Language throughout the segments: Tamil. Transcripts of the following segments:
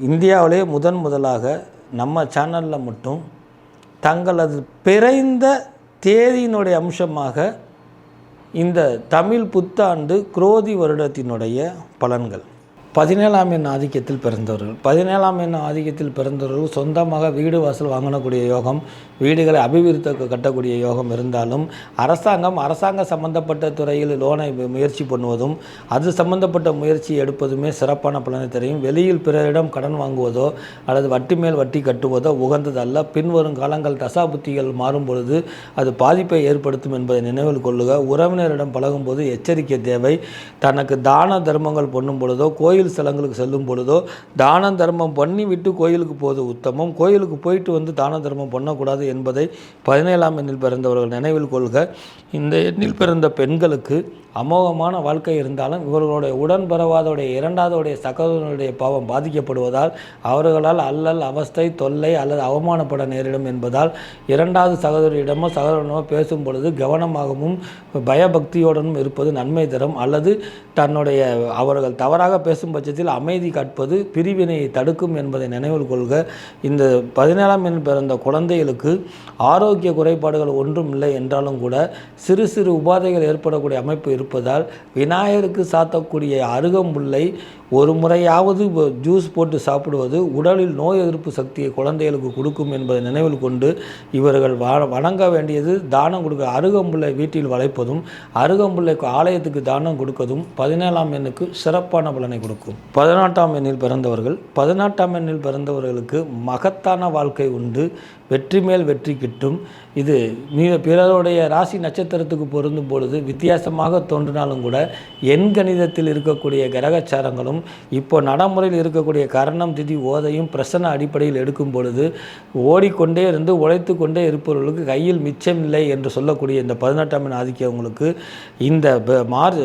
இந்தியாவிலே முதன் முதலாக நம்ம சேனலில் மட்டும் தங்களது பிறந்த தேதியினுடைய அம்சமாக இந்த தமிழ் புத்தாண்டு குரோதி வருடத்தினுடைய பலன்கள். பதினேழாம் எண் ஆதிக்கத்தில் பிறந்தவர்கள். பதினேழாம் எண் ஆதிக்கத்தில் பிறந்தவர்கள் சொந்தமாக வீடு வாசல் வாங்கக்கூடிய யோகம் வீடுகளை அபிவிருத்த கட்டக்கூடிய யோகம் இருந்தாலும் அரசாங்கம் அரசாங்க சம்பந்தப்பட்ட துறையில் லோனை முயற்சி பண்ணுவதும் அது சம்பந்தப்பட்ட முயற்சி எடுப்பதுமே சிறப்பான பலனை தெரியும் வெளியில் பிறரிடம் கடன் வாங்குவதோ அல்லது வட்டி மேல் வட்டி கட்டுவதோ உகந்ததல்ல. பின்வரும் காலங்கள் தசாபுத்திகள் மாறும் பொழுது அது பாதிப்பை ஏற்படுத்தும் என்பதை நினைவில் கொள்ளுக. உறவினரிடம் பழகும்போது எச்சரிக்கை தேவை. தனக்கு தான தர்மங்கள் பண்ணும் பொழுதோ கோயில் ஸ்தலங்களுக்கு செல்லும் பொழுதோ தான தர்மம் பண்ணி விட்டு கோயிலுக்கு போவது உத்தமம். கோயிலுக்கு போயிட்டு வந்து தான தர்மம் பண்ணக்கூடாது என்பதை பதினேழாம் எண்ணில் பிறந்தவர்கள் நினைவில் கொள்க. இந்த எண்ணில் பிறந்த பெண்களுக்கு அமோகமான வாழ்க்கை இருந்தாலும் இவர்களுடைய உடன் பிறவாதோடைய இரண்டாவதுடைய சகோதரனுடைய பாவம் பாதிக்கப்படுவதால் அவர்களால் அல்லல் அவஸ்தை தொல்லை அல்லது அவமானப்பட நேரிடும் என்பதால் இரண்டாவது சகோதரியிடமோ சகோதரனோ பேசும் பொழுது கவனமாகவும் பயபக்தியுடனும் இருப்பது நன்மை தரும். அல்லது தன்னுடைய அவர்கள் தவறாக பேசும் பட்சத்தில் அமைதி கற்பது பிரிவினையை தடுக்கும் என்பதை நினைவில் கொள்க. இந்த பதினேழாம் எண் பிறந்த குழந்தைகளுக்கு ஆரோக்கிய குறைபாடுகள் ஒன்றும் இல்லை என்றாலும் கூட சிறு சிறு உபாதைகள் ஏற்படக்கூடிய அமைப்பு இருப்பதால் விநாயகருக்கு சாத்தக்கூடிய அருகம்புல்லை ஒரு முறையாவது ஜூஸ் போட்டு சாப்பிடுவது உடலில் நோய் எதிர்ப்பு சக்தியை குழந்தைகளுக்கு கொடுக்கும் என்பதை நினைவில் கொண்டு இவர்கள் வணங்க வேண்டியது தானம் கொடுக்க அருகம்புல்லை வீட்டில் வளைப்பதும் அருகம்புல்லை ஆலயத்துக்கு தானம் கொடுக்கதும் பதினேழாம் எண்ணுக்கு சிறப்பான பலனை கொடுக்கும். பதினெட்டாம் எண்ணில் பிறந்தவர்கள் பதினெட்டாம் எண்ணில் பிறந்தவர்களுக்கு மகத்தான வாழ்க்கை உண்டு. வெற்றி மேல் வெற்றி கிட்டும். இது மிக பிறருடைய ராசி நட்சத்திரத்துக்கு பொருந்தும் பொழுது வித்தியாசமாக தோன்றினாலும் கூட எண் கணிதத்தில் இருக்கக்கூடிய கிரகச்சாரங்களும் இப்போ நடைமுறையில் இருக்கக்கூடிய கரணம் திதி ஓதையும் பிரசன அடிப்படையில் எடுக்கும் பொழுது ஓடிக்கொண்டே இருந்து உழைத்து கொண்டே இருப்பவர்களுக்கு கையில் மிச்சமில்லை என்று சொல்லக்கூடிய இந்த பதினெட்டாம் ஆதிக்கவங்களுக்கு இந்த மார்ச்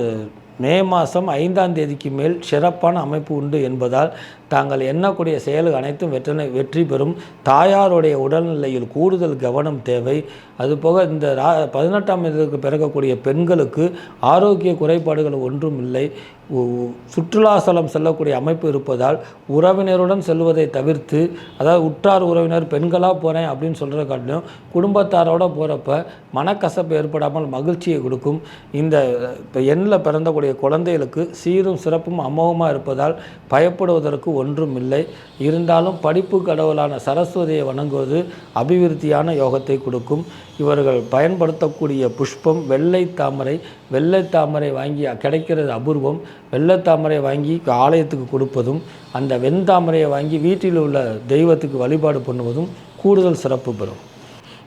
மே மாதம் ஐந்தாம் தேதிக்கு மேல் சிறப்பான அமைப்பு உண்டு என்பதால் தாங்கள் எண்ணக்கூடிய செயல்கள் அனைத்தும் வெற்றி வெற்றி பெறும். தாயாருடைய உடல்நிலையில் கூடுதல் கவனம் தேவை. அதுபோக இந்த ரா பதினெட்டாம் தேதிக்கு பிறக்கக்கூடிய பெண்களுக்கு ஆரோக்கிய குறைபாடுகள் ஒன்றும் இல்லை. உ- சுற்றுலாஸ்தலம் செல்லக்கூடிய அமைப்பு இருப்பதால் உறவினருடன் செல்வதை தவிர்த்து அதாவது உற்றார் உறவினர் பெண்களாக போகிறேன் அப்படின்னு சொல்கிறத காட்டிலும் குடும்பத்தாரோட போகிறப்ப மனக்கசப்பு ஏற்படாமல் மகிழ்ச்சியை கொடுக்கும். இந்த இப்போ எண்ணில் பிறந்தக்கூடிய குழந்தைகளுக்கு சீரும் சிறப்பும் அமோகமாக இருப்பதால் பயப்படுவதற்கு ஒன்றும் இல்லை. இருந்தாலும் படிப்பு கடவுளான சரஸ்வதியை வணங்குவது அபிவிருத்தியான யோகத்தை கொடுக்கும். இவர்கள் பயன்படுத்தக்கூடிய புஷ்பம் வெள்ளை தாமரை வெள்ளை தாமரை வாங்கி கிடைக்கிறது அபூர்வம். வெள்ளத்தாமரை வாங்கி ஆலயத்துக்கு கொடுப்பதும் அந்த வெண்தாமரையை வாங்கி வீட்டில் உள்ள தெய்வத்துக்கு வழிபாடு பண்ணுவதும் கூடுதல் சிறப்பு பெறும்.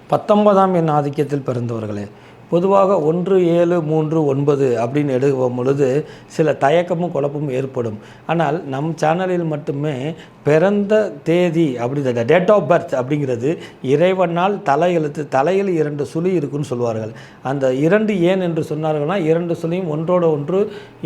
பத்தொன்பதாம் எண் ஆதிக்கத்தில் பிறந்தவர்களே பொதுவாக ஒன்று ஏழு மூன்று ஒன்பது அப்படின்னு எடுக்கும் பொழுது சில தயக்கமும் குழப்பமும் ஏற்படும். ஆனால் நம் சேனலில் மட்டுமே பிறந்த தேதி அப்படி டேட் ஆஃப் பர்த் அப்படிங்கிறது இறைவனால் தலையெழுத்து தலையில் இரண்டு சுழி இருக்குன்னு சொல்வார்கள். அந்த இரண்டு ஏன் என்று சொன்னார்கள்னா இரண்டு சுழியும் ஒன்றோடு ஒன்று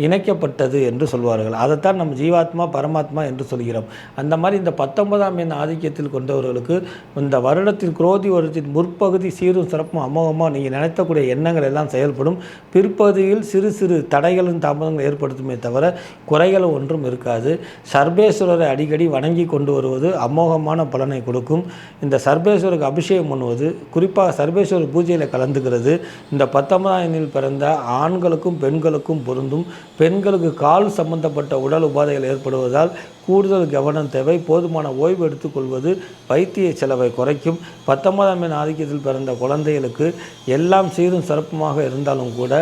இணைக்கப்பட்டது என்று சொல்வார்கள். அதைத்தான் நம்ம ஜீவாத்மா பரமாத்மா என்று சொல்கிறோம். அந்த மாதிரி இந்த பத்தொன்பதாம் எண் ஆதிக்கத்தில் கொண்டவர்களுக்கு இந்த வருடத்தின் குரோதி வருடத்தின் முற்பகுதி சீரும் சிறப்பும் அமோகமாக நீங்கள் நினைத்தக்கூடிய எண்ணங்கள் எல்லாம் செயல்படும். பிற்பகுதியில் சிறு சிறு தடைகளும் தாமதங்கள் ஏற்படுத்துமே தவிர குறைகள் ஒன்றும் இருக்காது. சர்வேஸ்வரரை அடிக்கடி வணங்கி கொண்டு வருவது அமோகமான பலனை கொடுக்கும். இந்த சர்வேஸ்வருக்கு அபிஷேகம் பண்ணுவது குறிப்பாக சர்வேஸ்வரர் பூஜையில் கலந்துக்கிறது. இந்த பத்தொன்பதாம் எண்ணில் பிறந்த ஆண்களுக்கும் பெண்களுக்கும் பொருந்தும். பெண்களுக்கு கால் சம்பந்தப்பட்ட உடல் உபாதைகள் ஏற்படுவதால் கூடுதல் கவனம் தேவை. போதுமான ஓய்வு எடுத்துக்கொள்வது வைத்திய செலவை குறைக்கும். பத்தொன்பதாம் எண் ஆதிக்கத்தில் பிறந்த குழந்தைகளுக்கு எல்லாம் சீரும் சிறப்புமாக இருந்தாலும் கூட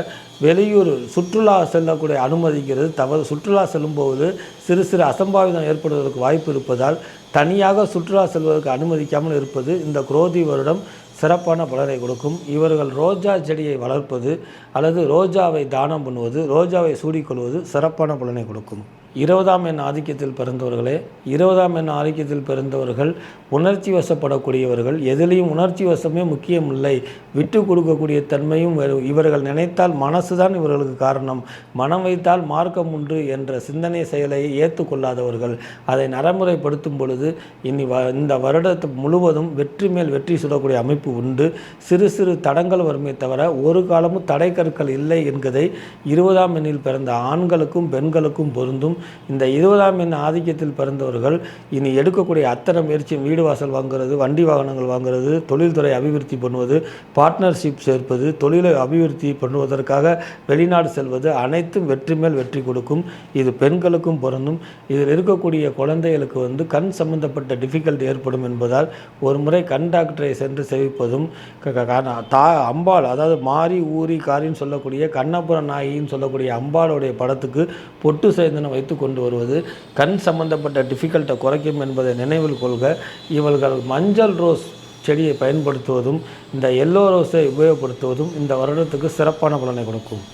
வெளியூர் சுற்றுலா செல்லக்கூடிய அனுமதிக்கிறது. தவறு. சுற்றுலா செல்லும்போது சிறு சிறு அசம்பாவிதம் ஏற்படுவதற்கு வாய்ப்பு இருப்பதால் தனியாக சுற்றுலா செல்வதற்கு அனுமதிக்காமல் இருப்பது இந்த குரோதி வருடம் சிறப்பான பலனை கொடுக்கும். இவர்கள் ரோஜா செடியை வளர்ப்பது அல்லது ரோஜாவை தானம் பண்ணுவது ரோஜாவை சூடிக்கொள்வது சிறப்பான பலனை கொடுக்கும். இருபதாம் எண் ஆதிக்கத்தில் பிறந்தவர்களே இருபதாம் எண் ஆதிக்கத்தில் பிறந்தவர்கள் உணர்ச்சி வசப்படக்கூடியவர்கள் எதிலையும் உணர்ச்சி வசமே முக்கியமில்லை. விட்டு கொடுக்கக்கூடிய தன்மையும் வரும். இவர்கள் நினைத்தால் மனசு தான் இவர்களுக்கு காரணம். மனம் வைத்தால் மார்க்கம் உண்டு என்ற சிந்தனை செயலை ஏற்றுக்கொள்ளாதவர்கள் அதை நடைமுறைப்படுத்தும் பொழுது இனி வ இந்த வருடத்து முழுவதும் வெற்றி மேல் வெற்றி சுடக்கூடிய அமைப்பு உண்டு. சிறு சிறு தடங்கள் வருமே தவிர ஒரு காலமும் தடை கற்கள் இல்லை என்பதை இருபதாம் எண்ணில் பிறந்த ஆண்களுக்கும் பெண்களுக்கும் பொருந்தும். இந்த இருபதாம் எண் ஆதிக்கத்தில் பிறந்தவர்கள் இனி எடுக்கக்கூடிய அத்தனை முயற்சியும் வீடு வாசல் வாங்குறது வண்டி வாகனங்கள் வாங்குறது தொழில்துறை அபிவிருத்தி பண்ணுவது பார்ட்னர்ஷிப் சேர்ப்பது தொழிலை அபிவிருத்தி பண்ணுவதற்காக வெளிநாடு செல்வது அனைத்தும் வெற்றி மேல் வெற்றி கொடுக்கும். இது பெண்களுக்கும் பொருந்தும். இதில் இருக்கக்கூடிய குழந்தைகளுக்கு வந்து கண் சம்பந்தப்பட்ட டிஃபிகல்ட் ஏற்படும் என்பதால் ஒரு முறை கண் டாக்டரை சென்று சேவிப்பதும் தா அம்பாள் அதாவது மாரி ஊரி காரின்னு சொல்லக்கூடிய கண்ணபுர நாயின்னு சொல்லக்கூடிய அம்பாளுடைய படத்துக்கு பொட்டு சேந்தனம் வைத்து கொண்டு வருவது கண் சம்பந்தப்பட்ட டிஃபிகல்ட்டை குறைக்கும் என்பதை நினைவில் கொள்க. இவர்கள் மஞ்சள் ரோஸ் செடியை பயன்படுத்துவதும் இந்த எல்லோ ரோஸை உபயோகப்படுத்துவதும் இந்த வருடத்துக்கு சிறப்பான பலனை கொடுக்கும்.